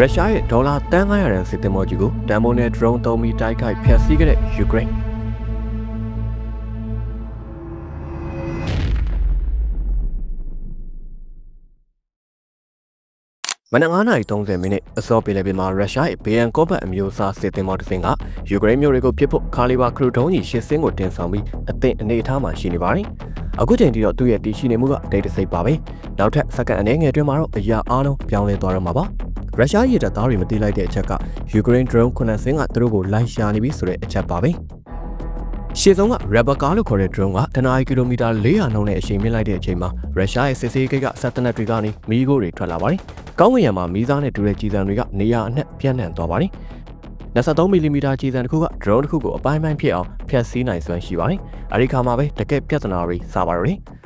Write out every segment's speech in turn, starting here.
ရုရှားရဲ့ဒေါ်လာတန်900ရန်စစ်သင်္ဘောကြီးကိုတန်မိုးနဲ့ drone သုံးပြီးတိုက်ခိုက်ဖျက်ဆီးခဲ့တဲ့ယူကရိန်းမနက်9:30မိနစ်အစောပင်လယ်ပြင်မှာရုရှားရဲ့ဘေယန်ကောဘတ်အမျိုးအစားစစ်သင်္ဘောတစ်စင်းကယူကရိန်းမြို့တွေကိုပစ်ဖို့ခါလီဘာခရူဒုံးကြီးရှစ်စင်းကိုတင်ဆောင်ပြီးအသင့်အနေအထားမှာရှိနေပါတယ်။အခုချိန်ထိတော့သူ့ရဲ့တည်ရှိနေမှုကဒိတ်တစိပ်ပါပဲ။နောက်ထပ်စက္ကန့်အနည်းငယ်အတွင်းမှာတော့အရာအားလုံးပြောင်းလဲသွားတော့မှာပါ။ ရုရှားရေတပ်သားတွေမတိလိုက်တဲ့အချက်ကယူကရိန်း drone 9စင်းကသူတို့ကိုလိုက်ရှာနေပြီဆိုတဲ့အချက်ပါပဲ။ရှေ့ဆုံးက Rebel Car လို့ခေါ်တဲ့ drone ကတနအီကီလိုမီတာ400နှုန်းနဲ့အချိန်မြင့်လိုက်တဲ့အချိန်မှာရုရှားရဲ့စစ်စေးဂိတ်ကစက်တနက်တွေကနေမီးခိုးတွေထွက်လာပါတယ်။ကောင်းကင်ယံမှာမီးစားနဲ့တူတဲ့ကြီးစံတွေကနေရာအနှံ့ပြန့်နှံ့သွားပါတယ်။23မီလီမီတာကြီးစံတစ်ခုက drone တစ်ခုကိုအပိုင်းပိုင်းဖြစ်အောင်ဖျက်ဆီးနိုင်စွမ်းရှိပါတယ်။အဲဒီခါမှာပဲတကယ်ပြဿနာတွေစပါတော့တယ်။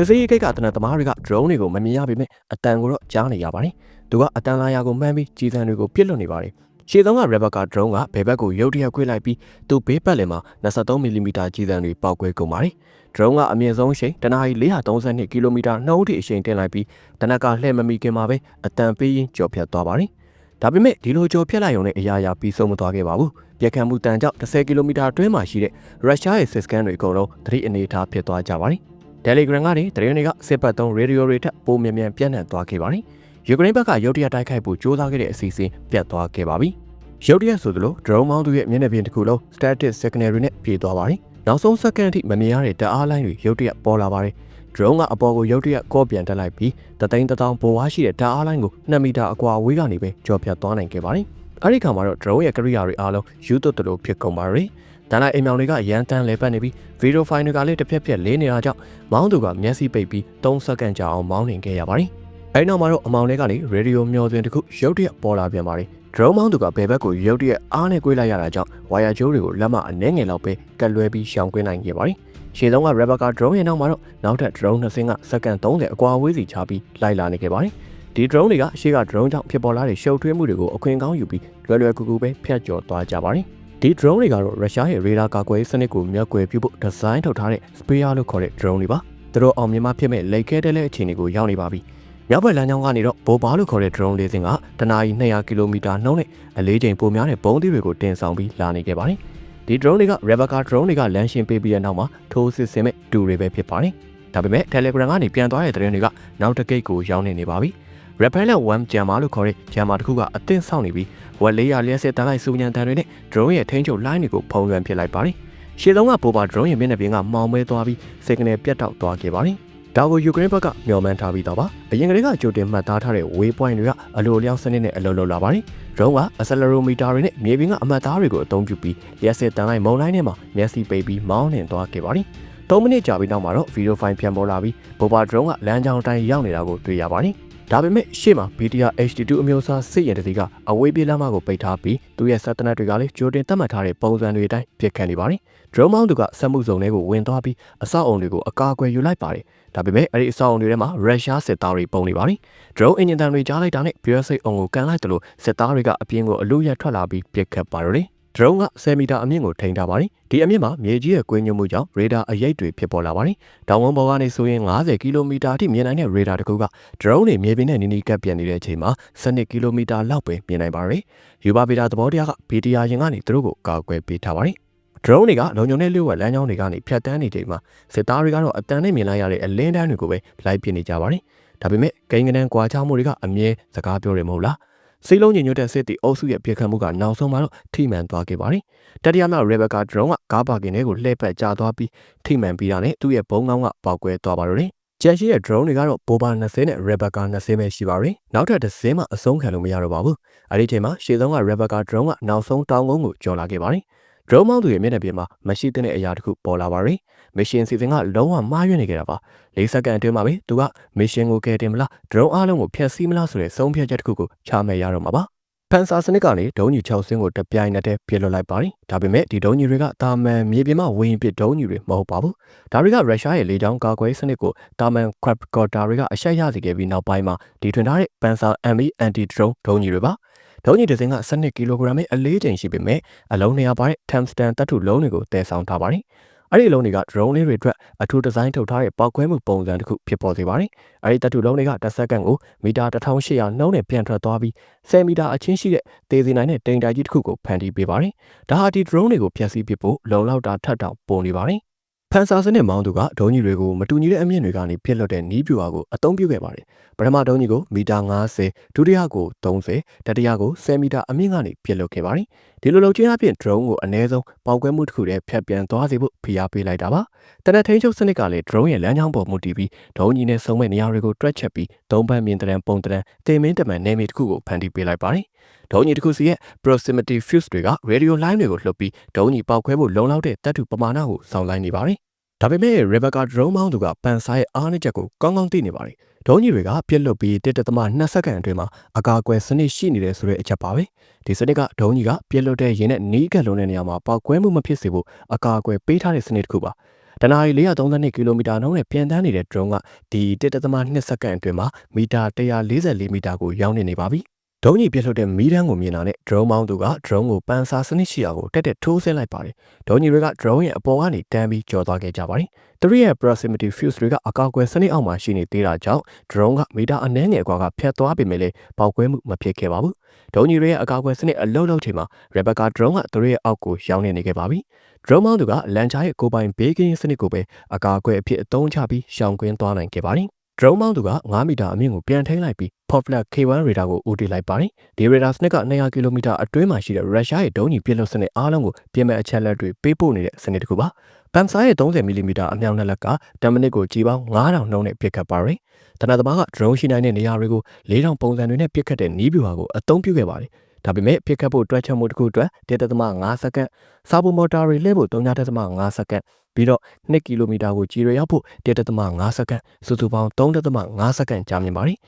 စစ်စေးဂိတ်ကတနက်သမားတွေက drone တွေကိုမမြင်ရပေမဲ့အတန်ကိုတော့ကြားနေရပါတယ်။သူကအတန်လာရာကိုမှန်းပြီးကြီးစံတွေကိုပြစ်လွတ်နေပါတယ်။ရှေ့ဆုံးက Rebecca drone ကဘယ်ဘက်ကိုရုတ်တရက်ခွေလိုက်ပြီးသူ့ဘေးပတ်လည်မှာ23မီလီမီတာကြီးစံတွေပေါက်ကွဲကုန်ပါတယ်။ drone ကအမြင့်ဆုံးရှိန်တနအီ432ကီလိုမီတာနှုန်းထိအရှိန်တင်လိုက်ပြီးတနက်ကလှည့်မမီခင်မှာပဲအတန်ပေးရင်းကြော်ဖြတ်သွားပါတယ်။ဒါပေမဲ့ဒီလိုကြော်ဖြတ်လိုက်ရုံနဲ့အရာရာပြီးဆုံးမသွားခဲ့ပါဘူး။ပြက်ခတ်မှုတန်ကြောင့်10ကီလိုမီတာအတွင်းမှာရှိတဲ့ရုရှားရဲ့စစ်စကန်တွေအကုန်လုံးသတိအနေထားဖြစ်သွားကြပါတယ်။ Telegram ကနေတရင်တွေကစစ်ပတ်သုံးရေဒီယိုတွေထပ်ပိုမြန်မြန်ပြန့်နှံ့သွားခဲ့ပါတယ်။ယူကရိန်းဘက်ကရုတ်တရက်တိုက်ခိုက်ဖို့ကြိုးစားခဲ့တဲ့အစီအစဉ်ပြတ်သွားခဲ့ပါပြီ။ရုတ်တရက်ဆိုသလို drone မောင်းသူရဲ့မျက်နှာပြင်တစ်ခုလုံး static signal တွေနဲ့ပြေးသွားပါတယ်။နောက်ဆုံးစက္ကန့်အထိမမြင်ရတဲ့တအားလိုင်းတွေရုတ်တရက်ပေါ်လာပါတယ်။ drone ကအပေါ်ကိုရုတ်တရက်ကော့ပြန်တက်လိုက်ပြီးတသိန်းတထောင်ပေါ်ဝါရှိတဲ့တအားလိုင်းကို2မီတာအကွာအဝေးကနေပဲကြော်ဖြတ်သွားနိုင်ခဲ့ပါတယ်။အဲဒီခါမှာတော့ drone ရဲ့ကရိယာတွေအားလုံးယူသွတ်တလို့ဖြစ်ကုန်ပါရယ်။ ဒါလိုက်အိမ်မောင်တွေကရန်တန်းလဲပတ်နေပြီးဗီဒီယိုဖိုင်တွေကလည်းတစ်ဖြက်ဖြက်လေးနေတာကြောင့်မောင်းသူကမျက်စိပိတ်ပြီး3စက္ကန့်ကြာအောင်မောင်းနေခဲ့ရပါတယ်။အဲဒီနောက်မှာတော့အမောင်လေးကနေရေဒီယိုမျောသွင်းတစ်ခုရုတ်တရက်ပေါ်လာပြန်ပါတယ်။ drone မောင်းသူကဘယ်ဘက်ကိုရုတ်တရက်အားနဲ့ကွေးလိုက်ရတာကြောင့်ဝါယာကြိုးတွေကိုလက်မအနှဲငယ်လောက်ပဲကတ်လွဲပြီးရှောင်ကွင်းနိုင်ခဲ့ပါတယ်။ရှေ့ဆုံးက Rebecca drone ရဲ့နောက်မှာတော့နောက်ထပ် drone နှစ်စင်းကစက္ကန့်30အကွာအဝေးစီချပြီးလိုက်လာနေခဲ့ပါတယ်။ဒီ drone တွေကရှေ့က drone ကြောင့်ဖြစ်ပေါ်လာတဲ့ရှုပ်ထွေးမှုတွေကိုအခွင့်ကောင်းယူပြီးလွယ်လွယ်ကူကူပဲဖျက်ကျော်သွားကြပါတယ်။ ဒီ drone တွေကတော့ရုရှားရဲ့ radar ကာကွယ်ရေးစနစ်ကိုမြက်ကွယ်ပြုဖို့ဒီဇိုင်းထုတ်ထားတဲ့ Spear လို့ခေါ်တဲ့ drone တွေပါ။သူတို့အောင်မြင်မှဖြစ်မဲ့လိတ်ခဲတဲ့လက်အခြေအနေကိုရောက်နေပါပြီ။မြောက်ဘက်လမ်းကြောင်းကနေတော့ဘိုဘာလို့ခေါ်တဲ့ drone လေးစင်းကတနာရီ200ကီလိုမီတာနှုန်းနဲ့အလေးချိန်ပိုများတဲ့ဘုံသီးတွေကိုတင်ဆောင်ပြီးလာနေခဲ့ပါတယ်။ဒီ drone တွေက Rebecca drone တွေကလမ်းရှင်းပေးပြီးတဲ့နောက်မှာထိုးစစ်ဆင်မဲ့တူတွေပဲဖြစ်ပါတယ်။ဒါပေမဲ့ Telegram ကနေပြန်သွားတဲ့သတင်းတွေကနောက်တစ်ကိတ်ကိုရောက်နေနေပါပြီ။ Repellent 1 Jammer လို့ခေါ်တဲ့ Jammer တစ်ခုကအသင့်ဆောက်နေပြီးဝက်လေးရလျက်စစ်တန်းလိုက်စူညံတန်တွေနဲ့ drone ရဲ့ထိန်းချုပ် line တွေကိုဖုံးလွှမ်းပစ်လိုက်ပါတယ်။ရှေ့ဆုံးကပိုပါ drone ရဲ့မျက်နှာပြင်ကမှောင်မဲသွားပြီး signal ပြတ်တောက်သွားခဲ့ပါတယ်။ဒါကိုယူကရိန်းဘက်ကမျှော်မှန်းထားပြီးတော့ပါ။အရင်ကတည်းကကြိုတင်မှတ်သားထားတဲ့ waypoint တွေကအလိုအလျောက်စနစ်နဲ့အလုပ်လုပ်လာပါတယ်။ drone က accelerometer တွေနဲ့မြေပြင်ကအမှတ်သားတွေကိုအသုံးပြုပြီးလျက်စစ်တန်းလိုက်မုံလိုင်းထဲမှာမျက်စိပိတ်ပြီးမောင်းနှင်သွားခဲ့ပါတယ်။3မိနစ်ကြာပြီးနောက်မှာတော့ဗီဒီယိုဖိုင်ပြန်ပေါ်လာပြီးပိုပါ drone ကလမ်းကြောင်းတိုင်းရောက်နေတာကိုတွေ့ရပါတယ်။ ဒါပေမဲ့ရှေ့မှာ BTR HD2 အမျိုးအစားစစ်ရင်တတိကအဝေးပြေးလမ်းမကိုပိတ်ထားပြီးသူ့ရဲ့စက်တနက်တွေကလည်းကြိုတင်သတ်မှတ်ထားတဲ့ပုံစံတွေအတိုင်းပြစ်ခတ်နေပါတယ်။ drone မောင်းသူကစက်မှုစုံတွေကိုဝင်သွားပြီးအဆောက်အုံတွေကိုအကာအကွယ်ယူလိုက်ပါတယ်။ဒါပေမဲ့အဲ့ဒီအဆောက်အုံတွေထဲမှာရုရှားစစ်သားတွေပုံနေပါတယ်။ drone အင်ဂျင်တန်တွေကြားလိုက်တာနဲ့ BS အုံကိုကန်လိုက်တယ်လို့စစ်သားတွေကအပြင်ကိုအလို့ရထွက်လာပြီးပြစ်ခတ်ပါတော့ တယ်။ drone က10မီတာအမြင့်ကိုထိန်းထားပါတယ်။ဒီအမြင့်မှာမြေကြီးရဲ့ကွင်းညွှန်မှုကြောင့်ရေဒါအရိပ်တွေဖြစ်ပေါ်လာပါတယ်။တောင်ဝန်းပေါ်ကနေဆိုရင်90ကီလိုမီတာအထိမြင်နိုင်တဲ့ရေဒါတစ်ခုက drone တွေမြေပြင်နဲ့နီးနီးကပ်ပြန်နေတဲ့အချိန်မှာ12ကီလိုမီတာလောက်ပဲမြင်နိုင်ပါတယ်။ယူပါဗီတာသဘောတရားက BTR ရင်ကနေသူတို့ကိုကာကွယ်ပေးထားပါတယ်။ drone တွေကလုံခြုံတဲ့လျှို့ဝှက်လမ်းကြောင်းတွေကနေဖြတ်တန်းနေချိန်မှာစစ်သားတွေကတော့အတန်နဲ့မြင်လိုက်ရတဲ့အလင်းတန်းတွေကိုပဲလိုက်ပစ်နေကြပါတယ်။ဒါပေမဲ့ကိန်းကနန်းကွာခြားမှုတွေကအမြဲစကားပြောတယ်မဟုတ်လား။ စိတ်လုံးညညွတ်တဲ့စစ်တီအုပ်စုရဲ့ပြစ်ခတ်မှုကနောက်ဆုံးမှာတော့ထိမှန်သွားခဲ့ပါတယ်။တတိယမြောက် Rebecca drone ကကားပါကင်ထဲကိုလှည့်ပတ်ကျသွားပြီးထိမှန်ပြီးတာနဲ့သူ့ရဲ့ဘုံကောင်းကပေါက်ကွဲသွားပါတော့တယ်။ကျန်ရှိတဲ့ drone တွေကတော့ဘိုဘာ20နဲ့ Rebecca 20ပဲရှိပါရယ်။နောက်ထပ်တစ်စင်းမှအဆုံးခံလို့မရတော့ပါဘူး။အဲဒီချိန်မှာရှေ့ဆုံးက Rebecca drone ကနောက်ဆုံးတောင်ကုန်းကိုကျော်လာခဲ့ပါတယ်။ drone မောင်းသူရဲ့မျက်နှာပြင်မှာမရှိတဲ့အရာတစ်ခုပေါ်လာပါရယ်။ mission စီစဉ်ကလုံးဝမှားယွင်းနေကြတာပါ။၄စက္ကန့်အတွင်းမှာပဲသူက mission ကိုကယ်တင်မလား drone အားလုံးကိုဖျက်ဆီးမလားဆိုတဲ့ဆုံးဖြတ်ချက်တစ်ခုကိုချမှတ်ရတော့မှာပါ။ဖန်ဆာစနစ်ကနေဒုံးကြီး6ဆင်းကိုတပြိုင်နက်တည်းပြစ်လွတ်လိုက်ပါတယ်။ဒါပေမဲ့ဒီဒုံးကြီးတွေကတာမန်မြေပြင်မှာဝင်းပစ်ဒုံးကြီးတွေမဟုတ်ပါဘူး။ဒါတွေကရုရှားရဲ့လေကြောင်းကာကွယ်စနစ်ကိုတာမန် quadcopter တွေကအရှက်ရစေခဲ့ပြီးနောက်ပိုင်းမှာဒီထွင်ထားတဲ့ပန်ဆာ ME anti drone ဒုံးကြီးတွေပါ။ ဒုံးကြီးတစ်စင်းက12ကီလိုဂရမ်ရဲ့အလေးချိန်ရှိပေမဲ့အလုံး200ပါတဲ့ tungsten သတ္ထုလုံးတွေကိုတည်ဆောင်ထားပါတယ်။အဲ့ဒီအလုံးတွေက drone လေးတွေအတွက်အထူးဒီဇိုင်းထုတ်ထားတဲ့ပောက်ခွဲမှုပုံစံတစ်ခုဖြစ်ပေါ်စေပါတယ်။အဲ့ဒီတပ်ထုလုံးတွေကတစ်စက္ကန့်ကိုမီတာ1800နှုန်းနဲ့ပြန်ထွက်သွားပြီး10မီတာအချင်းရှိတဲ့သေစီနိုင်တဲ့တိမ်တိုက်ကြီးတစ်ခုကိုဖန်တီးပေးပါတယ်။ဒါဟာဒီ drone တွေကိုဖျက်ဆီးပစ်ဖို့လုံလောက်တာထပ်တောင်ပုံနေပါတယ်။ ဖန်ဆာစနစ်မောင်းသူကဒုံးကြီးတွေကိုမတူညီတဲ့အမြင့်တွေကနေပြစ်လွတ်တဲ့နီးပြူဟာကိုအသုံးပြုခဲ့ပါတယ်။ပထမဒုံးကြီးကိုမီတာ90ဒုတိယကို30တတိယကို10မီတာအမြင့်ကနေပြစ်လွတ်ခဲ့ပါတယ်။ဒီလိုလုပ်ခြင်းအပြင် drone ကိုအနည်းဆုံးပေါက်ကွဲမှုတစ်ခုတည်းဖြတ်ပြန်သွားစေဖို့ဖိအားပေးလိုက်တာပါ။တနက်ထိန်ချုပ်စနစ်ကလည်း drone ရဲ့လမ်းကြောင်းပေါ်မူတည်ပြီးဒုံးကြီးနဲ့စုံမဲ့နေရာတွေကိုတွက်ချက်ပြီးသုံးဘက်မြင်တဲ့ပုံတံတင်မင်းတမန်နေမီတစ်ခုကိုဖန်တီးပေးလိုက်ပါတယ်။ ဒုံးကြီးတစ်ခုစီရဲ့ proximity fuse တွေက radio line တွေကိုလှုပ်ပြီးဒုံးကြီးပေါက်ခွဲဖို့လုံလောက်တဲ့တပ်ထုပမာဏကိုစောင့်လိုက်နေပါတယ်။ဒါပေမဲ့ Rebecca drone မောင်းသူကပန်ဆိုင်အားနည်းချက်ကိုကောင်းကောင်းသိနေပါတယ်။ဒုံးကြီးတွေကပြက်လွတ်ပြီးတစ်တသမ2စက္ကန့်အတွင်းမှာအကာအကွယ်စနစ်ရှိနေတယ်ဆိုတဲ့အချက်ပါပဲ။ဒီစနစ်ကဒုံးကြီးကပြက်လွတ်တဲ့ရင်းနဲ့နီးကပ်လုံးတဲ့နေရာမှာပေါက်ကွဲမှုမဖြစ်စေဖို့အကာအကွယ်ပေးထားတဲ့စနစ်တစ်ခုပါ။တနအီ432ကီလိုမီတာနှုန်းနဲ့ပြန်တန်းနေတဲ့ drone ကဒီတစ်တသမ2စက္ကန့်အတွင်းမှာမီတာ144မီတာကိုရောက်နေနေပါပြီ။ ဒုံးကြီးပြစ်လွတ်တဲ့မီးတန်းကိုမြင်တာနဲ့ drone မောင်းသူက drone ကိုပန်ဆာစနစ်ရှိရာကိုတက်တက်ထိုးဆင်းလိုက်ပါတယ်။ဒုံးကြီးတွေက drone ရဲ့အပေါ်ကနေတန်းပြီးကျော်သွားခဲ့ကြပါတယ်။သူတို့ရဲ့ proximity fuse တွေကအကောက်ကွယ်စနစ်အောက်မှာရှိနေသေးတာကြောင့် drone ကမီတာအနည်းငယ်ကွာကဖြတ်သွားပေမဲ့လည်းပေါက်ကွဲမှုမဖြစ်ခဲ့ပါဘူး။ဒုံးကြီးတွေရဲ့အကောက်ကွယ်စနစ်အလုံးလုံးချိန်မှာ Rebecca drone ကသူတို့ရဲ့အောက်ကိုရောက်နေနေခဲ့ပါပြီ။ drone မောင်းသူကလန်ချာရဲ့ကိုပိုင်ဘေးကင်းစနစ်ကိုပဲအကာအကွယ်အဖြစ်အသုံးချပြီးရှောင်ကွင်းသွားနိုင်ခဲ့ပါတယ်။ drone မောင်းသူက9မီတာအမြင့်ကိုပြန်ထိန်းလိုက်ပြီး Poplar K1 radar ကိုဦးတည်လိုက်ပါတယ်။ဒီ radar စနစ်က200ကီလိုမီတာအတွင်းမှာရှိတဲ့ရုရှားရဲ့ဒုံးကျည်ပြစ်လွတ်စနစ်အားလုံးကိုပြင်မဲ့အချက်လက်တွေပေးပို့နေတဲ့စနစ်တစ်ခုပါ။ပမ်ဆာရဲ့30မီလီမီတာအမြောက်နှစ်လက်က10မိနစ်ကိုကြီးပေါင်း9000နှုန်းနဲ့ပစ်ခတ်ပါတယ်။တနက်သမားက drone ရှိနိုင်တဲ့နေရာတွေကို4000ပုံစံတွေနဲ့ပစ်ခတ်တဲ့နီးဗျူဟာကိုအသုံးပြုခဲ့ပါတယ်။ ဒါပေမဲ့ပစ်ခတ်ဖို့တွက်ချက်မှုတစ်ခုအတွက်1.5စက္ကန့်စာဘူမော်တာတွေလှည့်ဖို့3.5စက္ကန့်ပြီးတော့2ကီလိုမီတာကိုကြီးရရောက်ဖို့1.5စက္ကန့်စုစုပေါင်း3.5စက္ကန့်ကြာမြင့်ပါတယ်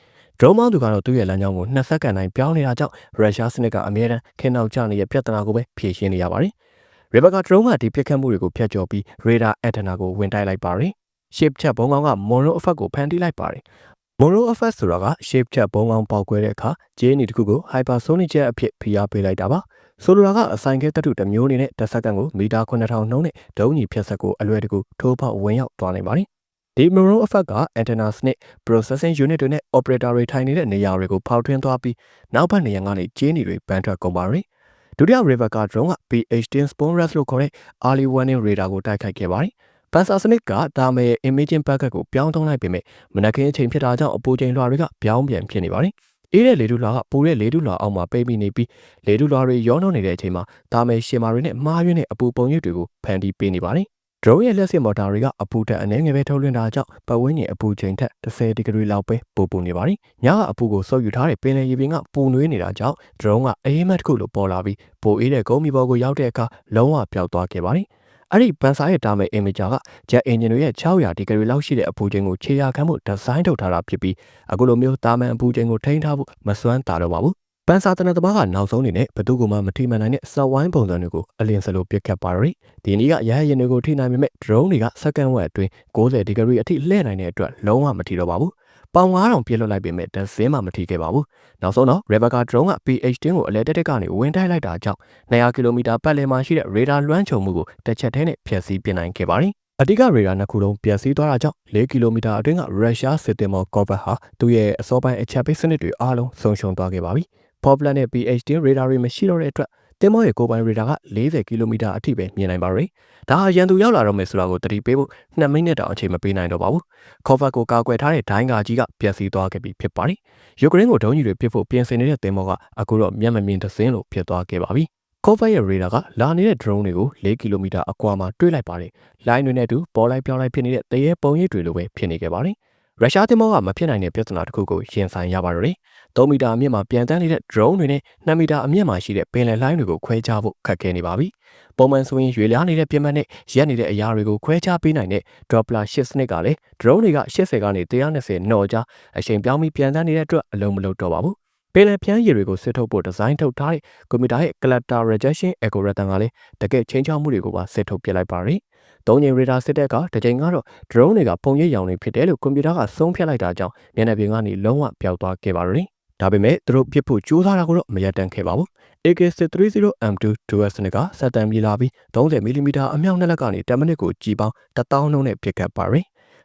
ဒရုန်းမောင်းသူကတော့သူ့ရဲ့လမ်းကြောင်းကို2စက္ကန့်တိုင်းပြောင်းနေတာကြောင့်ရုရှားစနစ်ကအမြဲတမ်းခင်းနောက်ကျနေတဲ့ပြဿနာကိုပဲဖြေရှင်းနေရပါတယ်။ Rebecca drone ကဒီပြစ်ခတ်မှုတွေကိုဖျက်ကျော်ပြီး radar antenna ကိုဝင်တိုက်လိုက်ပါတယ်။ shape ချက်ဘုံကောင်က mono effect ကိုဖန်တီးလိုက်ပါတယ်။ mono effect ဆိုတာက shape ချက်ဘုံကောင်ပေါက်ကွဲတဲ့အခါဂျင်းနီတစ်ခုကို hypersonic jet အဖြစ်ဖိအားပေးလိုက်တာပါ။ဆိုလိုတာကအဆိုင်ခဲတတုတစ်မျိုးအနေနဲ့တစ်စက္ကန့်ကိုမီတာ9000နှုန်းနဲ့ဒုံးညီဖြတ်ဆက်ကိုအလွယ်တကူထိုးပေါက်ဝင်ရောက်သွားနိုင်ပါတယ်။ဒီ Moro effect က antenna စနစ် processing unit တွေနဲ့ operator တွေထိုင်နေတဲ့နေရာတွေကိုဖောက်ထွင်းသွားပြီးနောက်ဘက်နေရာကနေကျင်းနေတွေပန်းထွက်ကုန်ပါတယ်။ဒုတိယ Rebecca drone က PH10 Spoonrest လို့ခေါ်တဲ့ early warning radar ကိုတိုက်ခိုက်ခဲ့ပါတယ်။ ပန်ဆာစနစ်ကဒါမဲ့ imaging packet ကိုပြောင်းသုံးလိုက်ပေမဲ့မနက်ခင်းအချိန်ဖြစ်တာကြောင့်အပူချိန်လွှာတွေကပြောင်းပြန်ဖြစ်နေပါတယ်။အေးတဲ့လေထုလွှာကပိုတဲ့လေထုလွှာအောက်မှာပိတ်မိနေပြီးလေထုလွှာတွေရောနှောနေတဲ့အချိန်မှာဒါမဲ့ရှင်မာတွေနဲ့မှားယွင်းတဲ့အပူပုံရိပ်တွေကိုဖန်တီးပေးနေပါတယ်။ drone ရဲ့လက်စစ်မော်တာတွေကအပူတက်အနည်းငယ်ပဲထုတ်လွှင့်တာကြောင့်ပတ်ဝန်းကျင်အပူချိန်ထက်30ဒီဂရီလောက်ပဲပိုပူနေပါတယ်။ညကအပူကိုစုပ်ယူထားတဲ့ပင်လယ်ရေပြင်ကပူနွေးနေတာကြောင့် drone ကအေးမတ်တစ်ခုလိုပေါ်လာပြီးပိုအေးတဲ့ကုန်းမီပေါ်ကိုရောက်တဲ့အခါလုံးဝပျောက်သွားခဲ့ပါတယ်။ အဲ့ဒီပန်ဆာရဲ့တာမဲ imager က jet engine တွေရဲ့600ဒီဂရီလောက်ရှိတဲ့အပူချိန်ကိုခြေရာခံမှုဒီဇိုင်းထုတ်ထားတာဖြစ်ပြီးအခုလိုမျိုးတာမန်အပူချိန်ကိုထိန်းထားဖို့မစွမ်းတာတော့ပါဘူးပန်ဆာတနသမားကနောက်ဆုံးအနေနဲ့ဘသူကမှမထိမှန်နိုင်တဲ့စက်ဝိုင်းပုံစံတွေကိုအလင်းစလိုပစ်ခတ်ပါရယ်ဒီနည်းကရဟရင်တွေကိုထိနိုင်ပေမဲ့ drone တွေကစက္ကန့်ဝက်အတွင်း90ဒီဂရီအထိလှည့်နိုင်တဲ့အတွက်လုံးဝမထိတော့ပါဘူး ပေါင်9000ပြည့်လွတ်လိုက်ပေမဲ့တစင်းမှမထိခဲ့ပါဘူးနောက်ဆုံးတော့ Rebecca drone က PH10 ကိုအလဲတက်တက်ကနေဝင်တိုက်လိုက်တာကြောင့်200ကီလိုမီတာပတ်လည်မှာရှိတဲ့ radar လွှမ်းခြုံမှုကိုတစ်ချက်တည်းနဲ့ဖျက်ဆီးပစ်နိုင်ခဲ့ပါတယ်အဓိကရေဒါနှစ်ခုလုံးပျက်စီးသွားတာကြောင့်၄ကီလိုမီတာအတွင်းကရုရှားစစ်တင်မော်ကော့ဘတ်ဟာသူ့ရဲ့အစောပိုင်းအချက်ပေးစနစ်တွေအားလုံးဆုံးရှုံးသွားခဲ့ပါပြီ။ Poplar နဲ့ PH10 radar တွေမရှိတော့တဲ့အတွက် တင်မောရဲ့ကိုပိုင် radar က40ကီလိုမီတာအထိပဲမြင်နိုင်ပါရယ်။ဒါဟာရန်သူရောက်လာတော့မယ်ဆိုတာကိုသတိပေးဖို့2မိနစ်တောင်အချိန်မပေးနိုင်တော့ပါဘူး။ Cover ကိုကာကွယ်ထားတဲ့ဒိုင်းကာကြီးကပျက်စီးသွားခဲ့ပြီဖြစ်ပါတယ်။ယူကရိန်းကိုဒုံးကြီးတွေပစ်ဖို့ပြင်ဆင်နေတဲ့တင်မောကအခုတော့မျက်မမြင်သစင်းလို့ဖြစ်သွားခဲ့ပါပြီ။ Cover ရဲ့ radar ကလာနေတဲ့ drone တွေကို4ကီလိုမီတာအကွာမှာတွေ့လိုက်ပါတယ်။ line တွေနဲ့အတူပေါ်လိုက်ပြောင်းလိုက်ဖြစ်နေတဲ့တရေပုံရိပ်တွေလိုပဲဖြစ်နေခဲ့ပါတယ်။ ရုရှားတင်မောကမဖြစ်နိုင်တဲ့ပြဿနာတစ်ခုကိုရင်ဆိုင်ရပါတော့တယ်3မီတာအမြင့်မှာပြန်တန်းနေတဲ့ drone တွေနဲ့2မီတာအမြင့်မှာရှိတဲ့ပင်လယ်လှိုင်းတွေကိုခွဲခြားဖို့ခက်ခဲနေပါပြီ။ပုံမှန်ဆိုရင်ရွေလျားနေတဲ့ပြင်းမှတ်နဲ့ရက်နေတဲ့အရာတွေကိုခွဲခြားပေးနိုင်တဲ့ Doppler 8စနစ်ကလည်း drone တွေက80ကနေ120နှော်ကြားအချိန်ပြောင်းပြီးပြန်တန်းနေတဲ့အတွက်အလုံးမလုံးတော့ပါဘူး။ ပင်လယ်ဖြန်းရည်တွေကိုစစ်ထုတ်ဖို့ဒီဇိုင်းထုတ်ထားတဲ့ကွန်ပျူတာရဲ့ clutter rejection algorithm ကလည်းတကယ်ချင်းချောက်မှုတွေကိုပါစစ်ထုတ်ပြလိုက်ပါရယ်။သုံးချိန် radar စစ်တဲ့အခါတစ်ချိန်ကတော့ drone တွေကပုံရိပ်ရောင်တွေဖြစ်တယ်လို့ကွန်ပျူတာကဆုံးဖြတ်လိုက်တာကြောင့်မျက်နှာပြင်ကနေလုံးဝပျောက်သွားခဲ့ပါရယ်။ဒါပေမဲ့သူတို့ပြစ်ဖို့ကြိုးစားတာကိုတော့မရပ်တန့်ခဲ့ပါဘူး AK630M2 2S နဲ့ကစက်တံပြေးလာပြီး 30mm အမြောက်နှစ်လက်ကနေ10မိနစ်ကိုကြည်ပေါင်း1000နှုန်းနဲ့ပစ်ခတ်ပါရယ်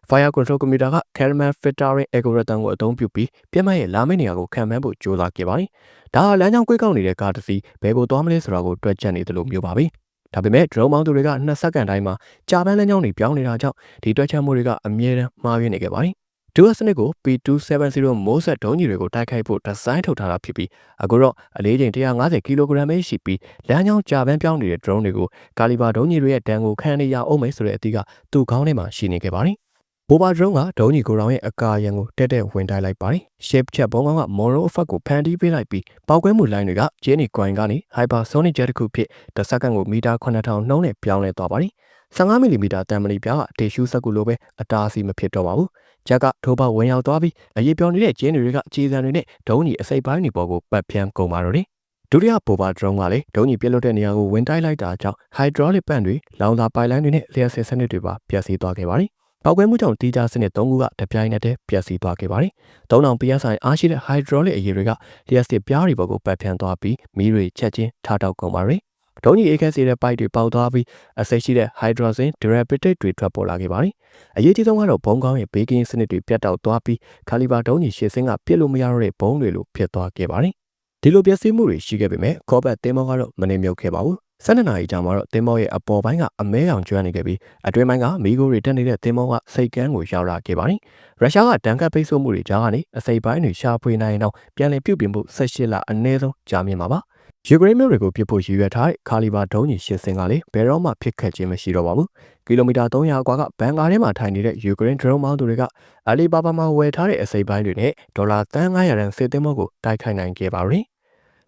Fire Control Computer က Caramel Filtering Algorithm ကိုအသုံးပြုပြီးပြက်မှတ်ရဲ့လာမယ့်နေရာကိုခံမှန်းဖို့ကြိုးစားခဲ့ပါတယ်။ဒါဟာလမ်းကြောင်းကွေးကောက်နေတဲ့ကားတစ်စီးဘယ်ကိုသွားမလဲဆိုတာကိုတွက်ချက်နေတယ်လို့မျိုးပါပဲ။ဒါပေမဲ့ drone မောင်းသူတွေက2စက္ကန့်တိုင်းမှာကြာပန်းလမ်းကြောင်းတွေပြောင်းနေတာကြောင့်ဒီတွက်ချက်မှုတွေကအမြဲတမ်းမှားယွင်းနေခဲ့ပါတယ်။ Dual စနစ်ကို P270 မိုးဆက်ဒုံးကြီးတွေကိုတိုက်ခိုက်ဖို့ဒီဇိုင်းထုတ်ထားတာဖြစ်ပြီးအခုတော့အလေးချိန်150ကီလိုဂရမ်ပဲရှိပြီးလမ်းကြောင်းကြာပန်းပြောင်းနေတဲ့ drone တွေကိုကာလီဘာဒုံးကြီးတွေရဲ့တန်ကိုခံနေရအောင်မယ်ဆိုတဲ့အသည့်ကသူ့ခေါင်းထဲမှာရှိနေခဲ့ပါတယ်။ ဘိုဘာဒရုန်းကဒုံးကြီးကိုရောင်ရဲ့အကာအရံကိုတက်တက်ဝင်တိုက်လိုက်ပါတယ်။ shape ချက်ဘုံကောင်က mono effect ကိုဖန်တီးပေးလိုက်ပြီးပေါက်ကွဲမှုလိုင်းတွေက Jenny coin ကနေ hypersonic jet တစ်ခုဖြစ်တစ်စက္ကန့်ကိုမီတာ9000နှုန်းနဲ့ပြောင်းလဲသွားပါတယ်။15မီလီမီတာတန်မလီပြားကတေရှူးစက်ကူလိုပဲအတားအဆီးမဖြစ်တော့ပါဘူး။ဂျက်ကထိုးပေါက်ဝင်ရောက်သွားပြီးအရေးပြောင်းနေတဲ့ကျင်းတွေကခြေစံတွေနဲ့ဒုံးကြီးအစိပ်ပိုင်းတွေပေါ်ကိုပတ်ဖြန်းကုန်ပါတော့တယ်။ဒုတိယဘိုဘာဒရုန်းကလည်းဒုံးကြီးပြစ်လွတ်တဲ့နေရာကိုဝင်တိုက်လိုက်တာကြောင့် hydraulic ပန့်တွေလောင်စာပိုက်လိုင်းတွေနဲ့လျှက်စစ်စနစ်တွေပါပျက်စီးသွားခဲ့ပါတယ်။ ပောက်ကွဲမှုကြောင့်တီးခြားစနစ်၃ခုကတပြိုင်နက်တည်းပျက်စီးသွားခဲ့ပါတယ်။3000 PSI အားရှိတဲ့ hydraulic အရေးတွေကလျှက်စစ်ပြားတွေပေါ်ကိုပတ်ဖြန်းသွားပြီးမီးတွေချက်ချင်းထားတောက်ကုန်ပါတယ်။ဒုံးကြီးအေးခဲစေတဲ့ပိုက်တွေပေါက်သွားပြီးအစိတ်ရှိတဲ့ hydrogen derivative တွေထွက်ပေါ်လာခဲ့ပါတယ်။အရေးကြီးဆုံးကတော့ဘုံကောင်းရဲ့ဘေးကင်းစနစ်တွေပြတ်တောက်သွားပြီးခါလီဘာဒုံးကြီးရှစ်စင်းကပြစ်လို့မရတော့တဲ့ဘုံတွေလိုဖြစ်သွားခဲ့ပါတယ်။ဒီလိုပျက်စီးမှုတွေရှိခဲ့ပေမဲ့ကောဘတ်တင်းမောကတော့မနေမြုပ်ခဲ့ပါဘူး။ 12နာရီကြာမှတော့တင်းမောရဲ့အပေါ်ပိုင်းကအမဲရောင်ကျွမ်းနေခဲ့ပြီးအတွင်းပိုင်းကမီးခိုးတွေတက်နေတဲ့တင်းမောကစိတ်ကန်းကိုရောက်လာခဲ့ပါတယ်။ရုရှားကတန်ခတ်ပိတ်ဆို့မှုတွေကြားကနေအစိပ်ပိုင်းတွေရှာဖွေနိုင်အောင်ပြန်လည်ပြုပြင်မှု18လအနည်းဆုံးကြာမြင့်မှာပါ။ယူကရိန်းမြို့တွေကိုပြစ်ဖို့ရည်ရွယ်ထားတဲ့ခါလီဘာဒုံးကြီးရှစ်စင်းကလည်းဘယ်တော့မှဖြစ်ခတ်ခြင်းမရှိတော့ပါဘူး။ကီလိုမီတာ300ကွာကဘန်ကာထဲမှာထိုင်နေတဲ့ယူကရိန်းဒရုန်းမောင်းသူတွေကအလီဘာဘာမှာဝယ်ထားတဲ့အစိပ်ပိုင်းတွေနဲ့ဒေါ်လာ300ရန်စစ်သင်းမောကိုတိုက်ခိုက်နိုင်ခဲ့ပါရယ်။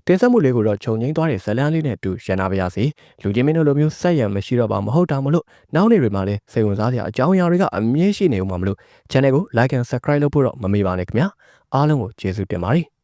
တင်ဆက်မှုလေးကိုတော့ခြုံငိမ့်သွားတဲ့ဇလန်းလေးနဲ့အတူရန်နာပါရစေလူချင်းမင်းတို့လိုမျိုးဆက်ရံမရှိတော့ပါမဟုတ်တာမလို့နောက်နေ့တွေမှာလည်းစိတ်ဝင်စားစရာအကြောင်းအရာတွေကအမြဲရှိနေဦးမှာမလို့ channel ကို like and subscribe လုပ်ဖို့တော့မမေ့ပါနဲ့ခင်ဗျာအားလုံးကိုကျေးဇူးတင်ပါတယ်